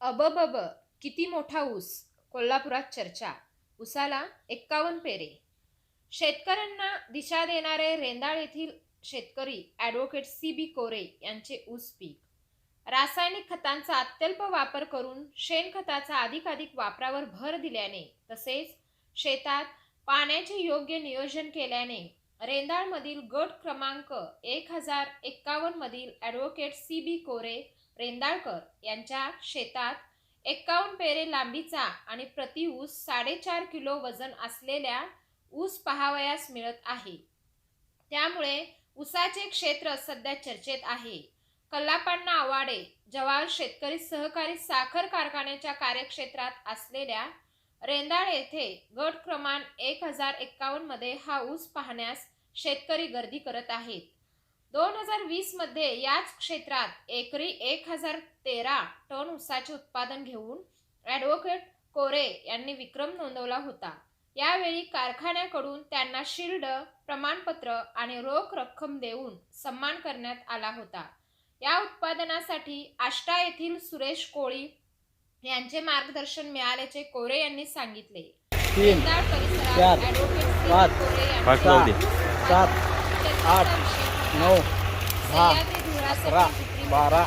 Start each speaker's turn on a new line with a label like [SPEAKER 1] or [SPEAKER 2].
[SPEAKER 1] अबबब किती मोठा ऊस? कोल्हापुरात चर्चा. उसाला एक्कावन्न पेरे. शेतकऱ्यांना दिशा देणारे रेंदाळ येथील शेतकरी ॲडव्होकेट सी बी कोरे यांचे ऊस पीक. रासायनिक खतांचा अत्यल्प वापर करून शेणखताचा अधिकाधिक वापरावर भर दिल्याने तसेच शेतात पाण्याचे योग्य नियोजन केल्याने रेंदाळमधील गट क्रमांक एक हजार एक्कावन्न मधील ॲडव्होकेट सी बी कोरे रेंदाळकर यांच्या शेतात एक्कावन्न पेरे लांबीचा आणि प्रति ऊस साडेचार किलो वजन असलेल्या ऊस पहावयास मिळत आहे. त्यामुळे ऊसाचे क्षेत्र सध्या चर्चेत आहे. कल्लापांना आवाडे जवाहर शेतकरी सहकारी साखर कारखान्याच्या कार्यक्षेत्रात असलेल्या रेंदाळ येथे गट क्रमांक एक हजार एक्कावन्नमध्ये हा ऊस पाहण्यास शेतकरी गर्दी करत आहेत. दोन हजार वीसमध्ये याच क्षेत्रात एकरी एक हजार तेरा टन ऊसाचे उत्पादन घेऊन ॲडव्होकेट कोरे यांनी विक्रम नोंदवला होता. यावेळी कारखान्याकडून त्यांना शिल्ड प्रमाणपत्र आणि रोख रक्कम देऊन सन्मान करण्यात आला होता. या उत्पादनासाठी आष्टा येथील सुरेश कोळी यांचे मार्गदर्शन मिळाल्याचे कोरे यांनी सांगितले. परिसरात ॲडव्होकेट कोरे यांचे
[SPEAKER 2] नऊ दहा
[SPEAKER 1] धुळा
[SPEAKER 2] अकरा बारा